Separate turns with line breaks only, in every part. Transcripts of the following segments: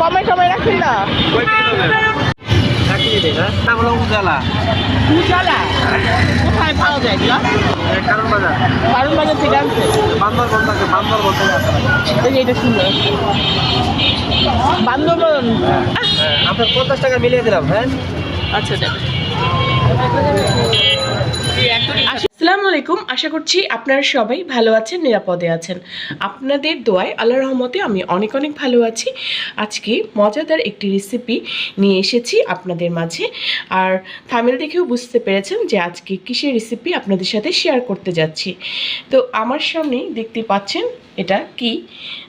কমে কমে রাখেন না।
নাম হলো উজালা।
উজালা? কোথায় পাওয়া যায় এগুলো?
কারণ বাজার
কারণ বাজার থেকে আনছে।
বান্দরবন থাকে বান্দরবন থেকে
এই এটা সুন্দর বান্দরবন।
আপনার পঞ্চাশ টাকা মিলিয়ে দিলাম হ্যাঁ
আচ্ছা দেখ
আসসালামু আলাইকুম। আশা করছি আপনারা সবাই ভালো আছেন, নিরাপদে আছেন। আপনাদের দোয়ায় আল্লাহ রহমতে আমি অনেক অনেক ভালো আছি। আজকে মজাদার একটি রেসিপি নিয়ে এসেছি আপনাদের মাঝে। আর থামেল দেখেও বুঝতে পেরেছেন যে আজকে কিসের রেসিপি আপনাদের সাথে শেয়ার করতে যাচ্ছি। তো আমার সামনেই দেখতে পাচ্ছেন এটা কি?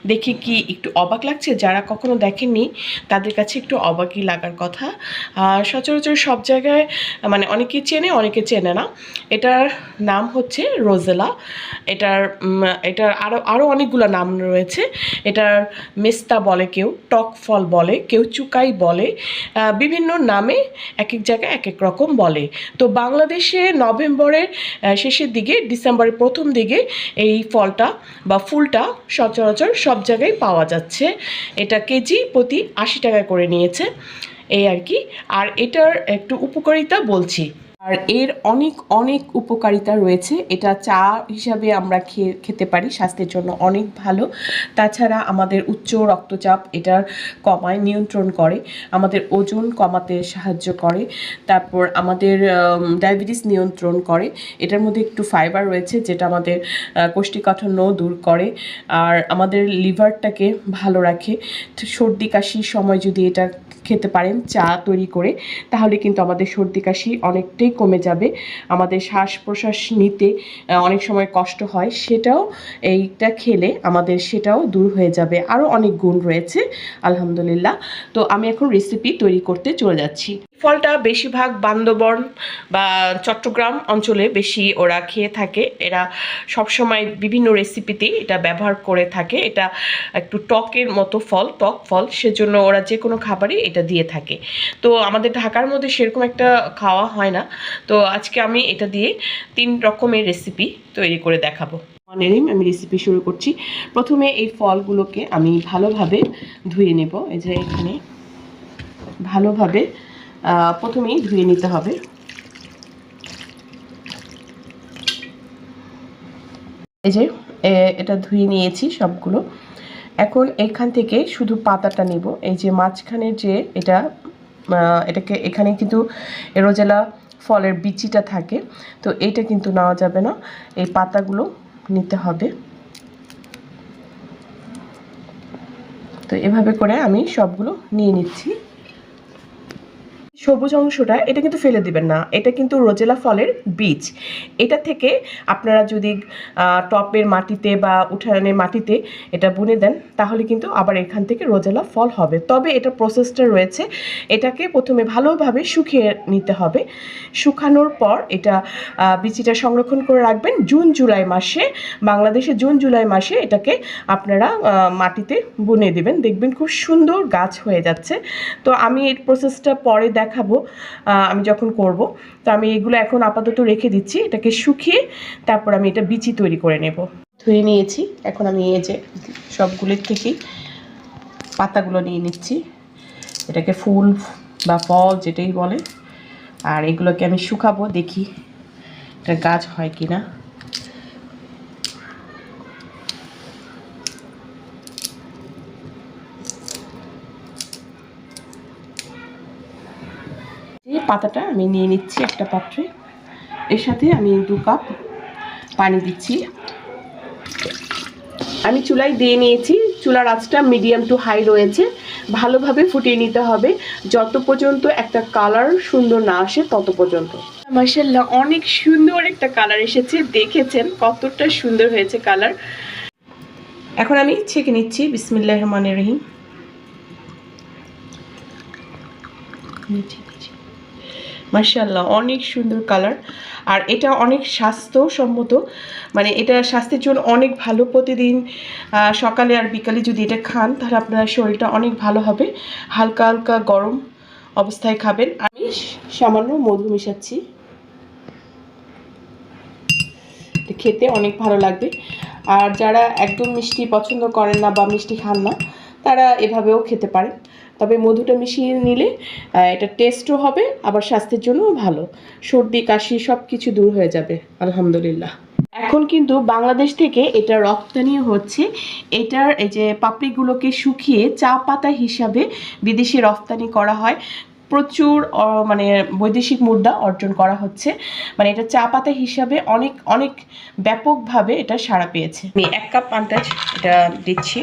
দেখে কি একটু অবাক লাগছে? যারা কখনো দেখেননি, তাদের কাছে একটু অবাকই লাগার কথা। সচরাচর সব জায়গায় মানে অনেকে চেনে অনেকে চেনে না। এটার নাম হচ্ছে রোজেলা। এটার এটার আরও আরও অনেকগুলো নাম রয়েছে। এটার মেস্তা বলে কেউ, টক ফল বলে, কেউ চুকাই বলে বিভিন্ন নামে এক এক জায়গায় এক এক রকম বলে। তো বাংলাদেশে নভেম্বরের শেষের দিকে, ডিসেম্বরের প্রথম দিকে এই ফলটা বা ফুলটা সচরাচর সব জায়গায় পাওয়া যাচ্ছে। এটা কেজি প্রতি আশি টাকা করে নিয়েছে। এই আর কি। আর এটার একটু উপকারিতা বলছি। আর এর অনেক অনেক উপকারিতা রয়েছে। এটা চা হিসাবে আমরা খেয়ে, খেতে পারি, স্বাস্থ্যের জন্য অনেক ভালো। তাছাড়া আমাদের উচ্চ রক্তচাপ এটার কমায়, নিয়ন্ত্রণ করে, আমাদের ওজন কমাতে সাহায্য করে। তারপর আমাদের ডায়াবেটিস নিয়ন্ত্রণ করে। এটার মধ্যে একটু ফাইবার রয়েছে, যেটা আমাদের কোষ্ঠীকাঠিন্য দূর করে। আর আমাদের লিভারটাকে ভালো রাখে। সর্দি, কাশির সময় যদি এটা খেতে পারেন, চা তৈরি করে, তাহলে কিন্তু আমাদের সর্দি কাশি অনেকটাই কমে যাবে। আমাদের শ্বাস প্রশ্বাস নিতে অনেক সময় কষ্ট হয়, সেটাও এইটা খেলে আমাদের সেটাও দূর হয়ে যাবে। আরও অনেক গুণ রয়েছে, আলহামদুলিল্লাহ। তো আমি এখন রেসিপি তৈরি করতে চলে যাচ্ছি। ফলটা বেশিরভাগ বান্দবন বা চট্টগ্রাম অঞ্চলে বেশি ওরা খেয়ে থাকে। এরা সবসময় বিভিন্ন রেসিপিতে এটা ব্যবহার করে থাকে। এটা একটু টকের মতো ফল, টক ফল, সেজন্য ওরা যে কোনো খাবারই এটা দিয়ে থাকে। তো আমাদের ঢাকার মধ্যে সেরকম একটা খাওয়া হয় না। তো আজকে আমি এটা দিয়ে তিন রকমের রেসিপি তৈরি করে দেখাবো। অনেরিম আমি রেসিপি শুরু করছি। প্রথমে এই ফলগুলোকে আমি ভালোভাবে ধুয়ে নেব। এই যে এখানে ভালোভাবে প্রথমেই ধুয়ে নিতে হবে। এই যে এটা ধুয়ে নিয়েছি সবগুলো। এখন এখান থেকে শুধু পাতাটা নিব। এই যে মাঝখানের যে এটা এটাকে এখানে কিন্তু রোজেলা ফলের বিচিটা থাকে, তো এটা কিন্তু নেওয়া যাবে না। এই পাতাগুলো নিতে হবে। তো এভাবে করে আমি সবগুলো নিয়ে নিচ্ছি। সবুজ অংশটা, এটা কিন্তু ফেলে দিবেন না। এটা কিন্তু রোজেলা ফলের বীজ। এটা থেকে আপনারা যদি টপের মাটিতে বা উঠানের মাটিতে এটা বুনে দেন, তাহলে কিন্তু আবার এখান থেকে রোজেলা ফল হবে। তবে এটা প্রসেসটা রয়েছে। এটাকে প্রথমে ভালোভাবে শুকিয়ে নিতে হবে। শুকানোর পর এটা বিচিটা সংরক্ষণ করে রাখবেন। জুন, জুলাই মাসে, বাংলাদেশে জুন, জুলাই মাসে এটাকে আপনারা মাটিতে বুনে দেবেন। দেখবেন খুব সুন্দর গাছ হয়ে যাচ্ছে। তো আমি এর প্রসেসটা পরে দেখাবো আমি যখন করব। তো আমি এগুলো এখন আপাতত রেখে দিচ্ছি, এটাকে শুকিয়ে তারপর আমি এটা বিচি তৈরি করে নেব। ধুয়ে নিয়েছি, এখন আমি এই যে সবগুলোর থেকেই পাতাগুলো নিয়ে নিচ্ছি। এটাকে ফুল বা ফল যেটাই বলে, আর এগুলোকে আমি শুকাবো, দেখি এটা গাছ হয় কি না এই পাতাটা আমি নিয়ে নিচ্ছি একটা পাত্রে। এর সাথে আমি দু কাপ পানি দিচ্ছি। আমি চুলায় দিয়ে নিয়েছি। চুলার আঁচটা মিডিয়াম টু হাই রয়েছে। ভালোভাবে ফুটিয়ে নিতে হবে। যত পর্যন্ত একটা কালার সুন্দর না আসে, তত পর্যন্ত। মার্শাল্লাহ অনেক সুন্দর একটা কালার এসেছে। দেখেছেন কতটা সুন্দর হয়েছে কালার। এখন আমি ছেঁকে নিচ্ছি। বিসমিল্লাহ রহমান রহিম। মার্শাল্লাহ অনেক সুন্দর কালার। আর এটা অনেক স্বাস্থ্যসম্মত মানে এটা স্বাস্থ্যের জন্য অনেক ভালো। প্রতিদিন সকালে আর বিকালে যদি এটা খান, তাহলে আপনার শরীরটা অনেক ভালো হবে। হালকা হালকা গরম অবস্থায় খাবেন। আমি সামান্য মধু মিশাচ্ছি। খেতে অনেক ভালো লাগবে। আর যারা একদম মিষ্টি পছন্দ করেন না বা মিষ্টি খান না তারা এভাবেও খেতে পারেন তবে মধুটা মিশিয়ে নিলে এটা টেস্টও হবে, আবার স্বাস্থ্যের জন্যও ভালো। সর্দি, কাশি সব কিছু দূর হয়ে যাবে, আলহামদুলিল্লাহ। এখন কিন্তু বাংলাদেশ থেকে এটা রপ্তানি হচ্ছে। এটার এই যে পাপড়িগুলোকে শুকিয়ে চা পাতা হিসাবে বিদেশে রপ্তানি করা হয়। প্রচুর মানে বৈদেশিক মুদ্রা অর্জন করা হচ্ছে। মানে এটা চা পাতা হিসাবে অনেক অনেক ব্যাপকভাবে এটা সাড়া পেয়েছে। আমি এক কাপ পান্তাজ এটা দিচ্ছি।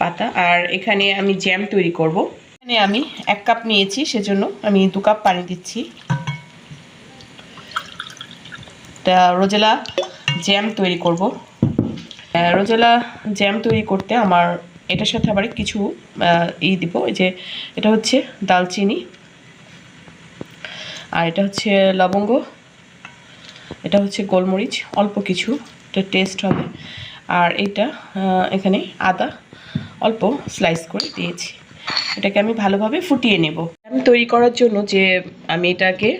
পাতা। আর এখানে আমি জ্যাম তৈরি করব। এখানে আমি এক কাপ নিয়েছি, সেজন্য আমি দু কাপ পানি দিচ্ছি। রোজেলা জ্যাম তৈরি করব। রোজেলা জ্যাম তৈরি করতে আমার এটার সাথে আবার কিছু ই দিব। যে এটা হচ্ছে দালচিনি। আর এটা হচ্ছে লবঙ্গ। এটা হচ্ছে গোলমরিচ। অল্প কিছু। এটা টেস্ট হবে। আর এটা এখানে আদা। অল্প স্লাইস করে দিয়েছি। এটাকে আমি ভালোভাবে ফুটিয়ে নেব। আমি তৈরি করার জন্য যে আমি এটাকে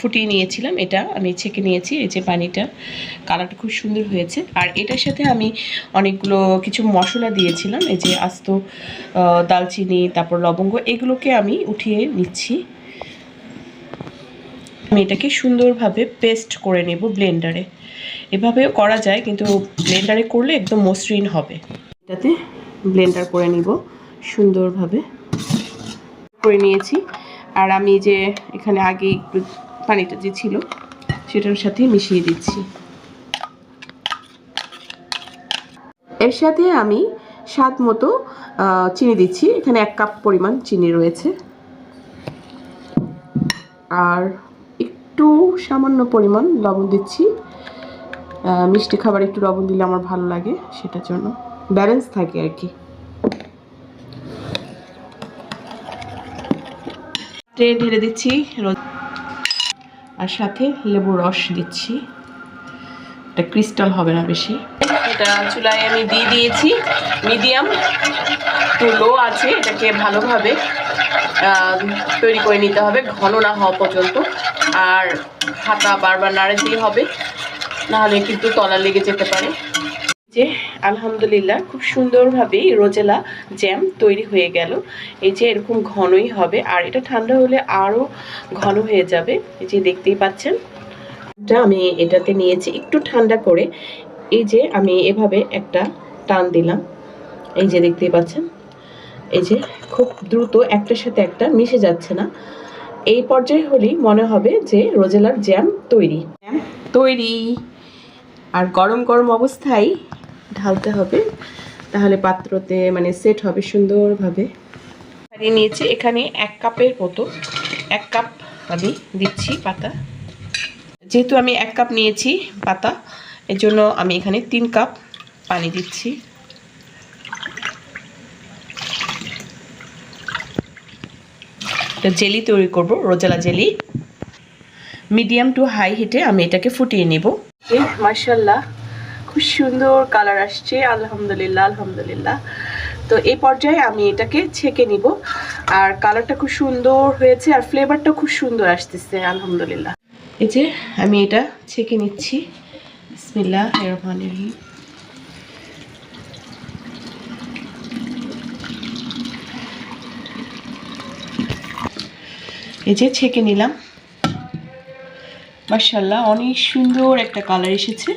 ফুটিয়ে নিয়েছিলাম, এটা আমি ছেঁকে নিয়েছি, এই যে পানিটা কালারটা খুব সুন্দর হয়েছে। আর এটার সাথে আমি অনেকগুলো কিছু মশলা দিয়েছিলাম, এই যে আস্ত দালচিনি, তারপর লবঙ্গ, এগুলোকে আমি উঠিয়ে নিচ্ছি। আমি এটাকে সুন্দরভাবে পেস্ট করে নেব ব্লেন্ডারে এভাবেও করা যায়, কিন্তু ব্লেন্ডারে করলে একদম মসৃণ হবে। এটাতে ব্লেন্ডার করে নিব, সুন্দরভাবে। করে নিয়েছি। আর আমি যে এখানে আগে একটু পানিটা যে ছিল, সেটার সাথে মিশিয়ে দিচ্ছি। এর সাথে আমি স্বাদ মতো চিনি দিচ্ছি। এখানে এক কাপ পরিমাণ চিনি রয়েছে। আর একটু সামান্য পরিমাণ লবণ দিচ্ছি। মিষ্টি খাবার একটু লবণ দিলে আমার ভালো লাগে সেটার জন্য। ব্যালেন্স থাকে আর কি। ঢেলে দিচ্ছি আর সাথে লেবুর রস দিচ্ছি। এটা ক্রিস্টাল হবে না বেশি। এটা চুলায় আমি দিয়ে দিয়েছি, মিডিয়াম টু লো আছে, এটাকে ভালোভাবে তৈরি করে নিতে হবে, ঘন না হওয়া পর্যন্ত। আর হাতা বারবার নাড়ে দিয়ে হবে, নাহলে কিন্তু তলা লেগে যেতে পারে। যে আলহামদুলিল্লাহ খুব সুন্দরভাবেই রোজেলা জ্যাম তৈরি হয়ে গেল। এই যে এরকম ঘনই হবে, আর এটা ঠান্ডা হলে আরও ঘন হয়ে যাবে, এই যে দেখতেই পাচ্ছেন। এটা আমি এটাতে নিয়েছি একটু ঠান্ডা করে, এই যে আমি এভাবে একটা টান দিলাম, এই যে দেখতেই পাচ্ছেন। এই যে খুব দ্রুত একটার সাথে একটা মিশে যাচ্ছে না। এই পর্যায়ে হলেই মনে হবে যে রোজেলার জ্যাম তৈরি। জ্যাম তৈরি। আর গরম গরম অবস্থায় ঢালতে হবে। তাহলে পাত্রতে মানে সেট হবে সুন্দরভাবে। ছাড়িয়ে নিয়েছি, এখানে এক কাপের মতো, এক কাপ আমি দিচ্ছি পাতা। যেহেতু আমি এক কাপ নিয়েছি পাতা এর জন্য আমি এখানে তিন কাপ পানি দিচ্ছি। জেলি তৈরি করব, রোজালা জেলি। মিডিয়াম টু হাই হিটে আমি এটাকে ফুটিয়ে নেব। মার্শাল্লাহ খুব সুন্দর কালার আসছে, আলহামদুলিল্লাহ আলহামদুলিল্লাহ। তো এই পর্যায়ে আমি এটাকে ছেঁকে নিব। আর কালারটা খুব সুন্দর হয়েছে আর ফ্লেভারটা খুব সুন্দর আসতেছে, আলহামদুলিল্লাহ। এই যে আমি এটা ছেঁকে নিচ্ছি। এই যে ছেঁকে নিলাম। মার্শাল্লাহ অনেক সুন্দর একটা কালার এসেছে।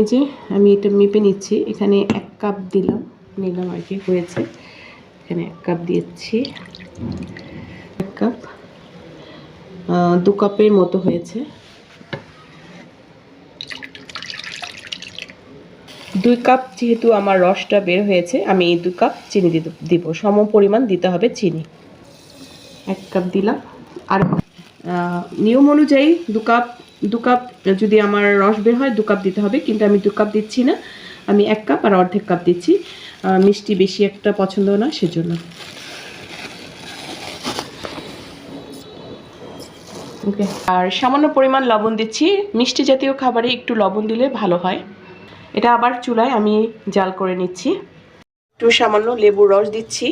এই যে আমি এটা মেপে নিচ্ছি। এখানে এক কাপ দিলাম। নিলাম আর কি, হয়েছে। এখানে এক কাপ দিয়েছি। এক কাপ। দু কাপের মতো হয়েছে। দুই কাপ যেহেতু আমার রসটা বের হয়েছে, আমি এই দু কাপ চিনি দিতে, দিব। সম পরিমাণ দিতে হবে চিনি। এক কাপ দিলাম। আর নিয়ম অনুযায়ী দু কাপ দু কাপ, যদি আমার রস বের হয়, দু কাপ দিতে হবে, কিন্তু আমি দু কাপ দিচ্ছি না। আমি এক কাপ আর অর্ধেক কাপ দিচ্ছি। মিষ্টি বেশি একটা পছন্দ না সেজন্য। ওকে। আর সামান্য পরিমাণ লবণ দিচ্ছি। মিষ্টি জাতীয় খাবারে একটু লবণ দিলে ভালো হয়। এটা আবার চুলায় আমি জাল করে নিচ্ছি। একটু সামান্য লেবুর রস দিচ্ছি,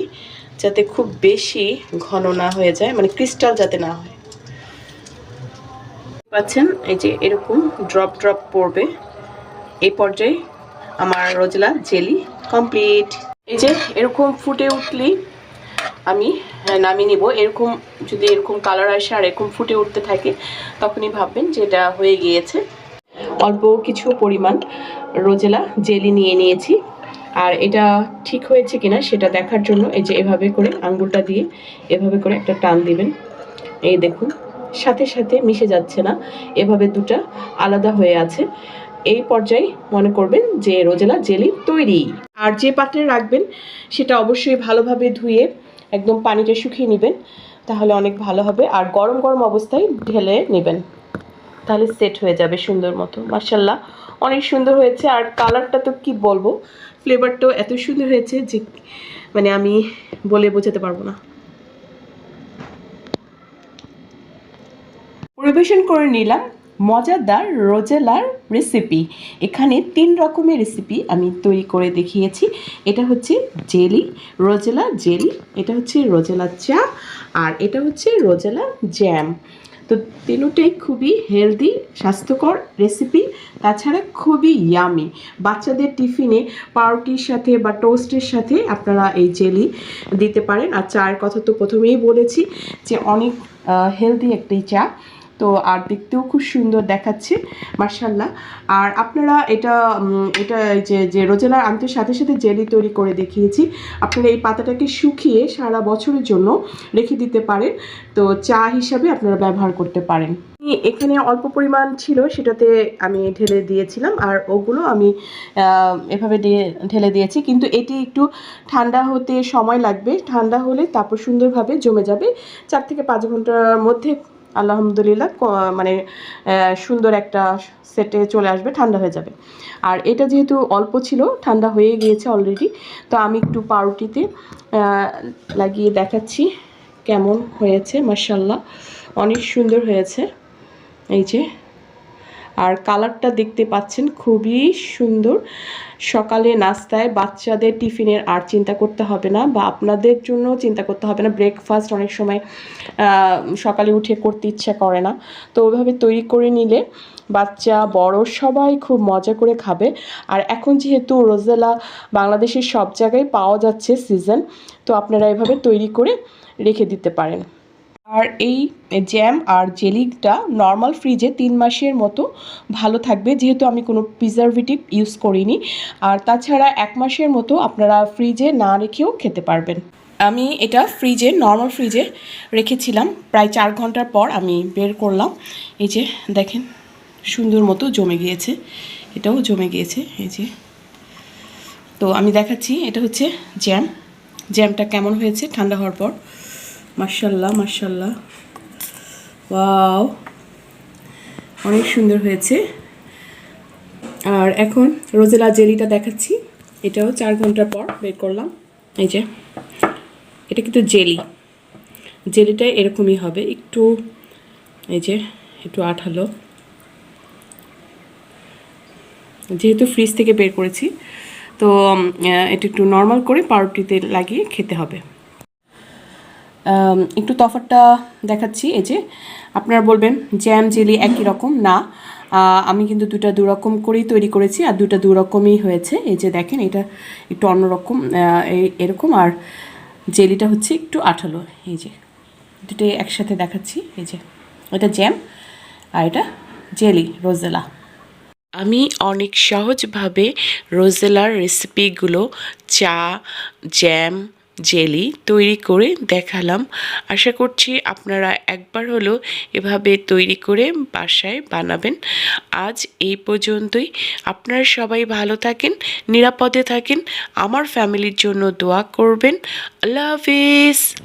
যাতে খুব বেশি ঘন না হয়ে যায় মানে ক্রিস্টাল যাতে না হয়। পাচ্ছেন এই যে এরকম ড্রপ ড্রপ পড়বে। এই পর্যায়ে আমার রোজলা জেলি কমপ্লিট এই যে এরকম ফুটে উঠলেই আমি হ্যাঁ, নামিয়ে নিব। এরকম যদি এরকম কালার আসে আর এরকম ফুটে উঠতে থাকে তখনই ভাববেন যে এটা হয়ে গিয়েছে। অল্প কিছু পরিমাণ রোজেলা জেলি নিয়ে নিয়েছি। আর এটা ঠিক হয়েছে কিনা সেটা দেখার জন্য এই যে এভাবে করে আঙ্গুলটা দিয়ে এভাবে করে একটা টান দিবেন। এই দেখুন। সাথে সাথে মিশে যাচ্ছে না। এভাবে দুটা আলাদা হয়ে আছে। এই পর্যায়ে মনে করবেন যে রোজেলা জেলি তৈরি। আর যে পাত্রে রাখবেন, সেটা অবশ্যই ভালোভাবে ধুয়ে একদম পানিটা শুকিয়ে নেবেন। তাহলে অনেক ভালো হবে। আর গরম গরম অবস্থায় ঢেলে নেবেন। তাহলে সেট হয়ে যাবে সুন্দর মতো। মার্শাল্লাহ অনেক সুন্দর হয়েছে। আর কালারটা তো কি বলব? ফ্লেভারটাও এত সুন্দর হয়েছে যে মানে আমি বলে বোঝাতে পারব না। পরিবেশন করে নিলাম মজাদার রোজেলার রেসিপি এখানে তিন রকমের রেসিপি আমি তৈরি করে দেখিয়েছি। এটা হচ্ছে জেলি, রোজেলা জেলি, এটা হচ্ছে রোজেলা চা আর এটা হচ্ছে রোজেলা জ্যাম তো তিনটাই খুবই হেলদি স্বাস্থ্যকর রেসিপি তাছাড়া খুবই ইয়ামি বাচ্চাদের টিফিনে পাউরুটির সাথে বা টোস্টের সাথে আপনারা এই জেলি দিতে পারেন। আর চায়ের কথা তো প্রথমেই বলেছি যে অনেক হেলদি একটি চা তো আর দেখতেও খুব সুন্দর দেখাচ্ছে মার্শাল্লাহ আর আপনারা এটা এটা যে যে রোজেলার আনতে সাথে সাথে জেলি তৈরি করে দেখিয়েছি, আপনারা এই পাতাটাকে শুকিয়ে সারা বছরের জন্য রেখে দিতে পারেন। তো চা হিসাবে আপনারা ব্যবহার করতে পারেন। এখানে অল্প পরিমাণ ছিল, সেটাতে আমি ঢেলে দিয়েছিলাম, আর ওগুলো আমি এভাবে ঢেলে দিয়েছি। কিন্তু এটি একটু ঠান্ডা হতে সময় লাগবে। ঠান্ডা হলে তারপর সুন্দরভাবে জমে যাবে। চার থেকে পাঁচ ঘণ্টার মধ্যে আলহামদুলিল্লাহ মানে সুন্দর একটা সেটে চলে আসবে, ঠান্ডা হয়ে যাবে। আর এটা যেহেতু অল্প ছিল, ঠান্ডা হয়ে গিয়েছে অলরেডি তো আমি একটু পাউরুটিতে লাগিয়ে দেখাচ্ছি কেমন হয়েছে মার্শাল্লাহ অনেক সুন্দর হয়েছে। এই যে আর কালারটা দেখতে পাচ্ছেন খুবই সুন্দর। সকালে নাস্তায় বাচ্চাদের টিফিনের আর চিন্তা করতে হবে না বা আপনাদের জন্য চিন্তা করতে হবে না। ব্রেকফাস্ট অনেক সময় সকালে উঠে করতে ইচ্ছা করে না। তো ওইভাবে তৈরি করে নিলে বাচ্চা, বড় সবাই খুব মজা করে খাবে। আর এখন যেহেতু রোজেলা বাংলাদেশের সব জায়গায় পাওয়া যাচ্ছে সিজন তো আপনারা এভাবে তৈরি করে রেখে দিতে পারেন। আর এই জ্যাম আর জেলিটা নর্মাল ফ্রিজে তিন মাসের মতো ভালো থাকবে। যেহেতু আমি কোনো প্রিজারভেটিভ ইউজ করিনি। আর তাছাড়া এক মাসের মতো আপনারা ফ্রিজে না রেখেও খেতে পারবেন। আমি এটা ফ্রিজে নর্মাল ফ্রিজে রেখেছিলাম। প্রায় চার ঘণ্টার পর আমি বের করলাম। এই যে দেখেন, সুন্দর মতো জমে গিয়েছে। এটাও জমে গিয়েছে, এই যে। তো আমি দেখাচ্ছি, এটা হচ্ছে জ্যাম জ্যামটা কেমন হয়েছে, ঠান্ডা হওয়ার পর। মার্শাল্লাহ মার্শাল্লাহ ওয়াও। অনেক সুন্দর হয়েছে। আর এখন রোজেলা জেলিটা দেখাচ্ছি। এটাও চার ঘণ্টা পর বের করলাম। এই যে, এটা কিন্তু জেলি। জেলিটা এরকমই হবে। একটু, এই যে, একটু আঠালো। যেহেতু ফ্রিজ থেকে বের করেছি, তো এটা একটু নর্মাল করে পাউরুটিতে লাগিয়ে খেতে হবে। একটু তফাতটা দেখাচ্ছি, এই যে আপনারা বলবেন জ্যাম জেলি একই রকম, না আমি কিন্তু দুটা দুরকম করেই তৈরি করেছি আর দুটা দুরকমই হয়েছে, এই যে দেখেন এটা একটু অন্যরকম এরকম, আর জেলিটা হচ্ছে একটু আঠালো, এই যে দুটোই একসাথে দেখাচ্ছি, এই যে এটা জ্যাম আর এটা জেলি রোজেলা আমি অনেক সহজভাবে রোজেলার রেসিপিগুলো চা জ্যাম জেলি তৈরি করে দেখালাম। আশা করছি আপনারা একবার হলো এভাবে তৈরি করে বাসায় বানাবেন। আজ এই পর্যন্তই। আপনারা সবাই ভালো থাকেন, নিরাপদে থাকেন। আমার ফ্যামিলির জন্য দোয়া করবেন। আল্লাহ হাফিজ।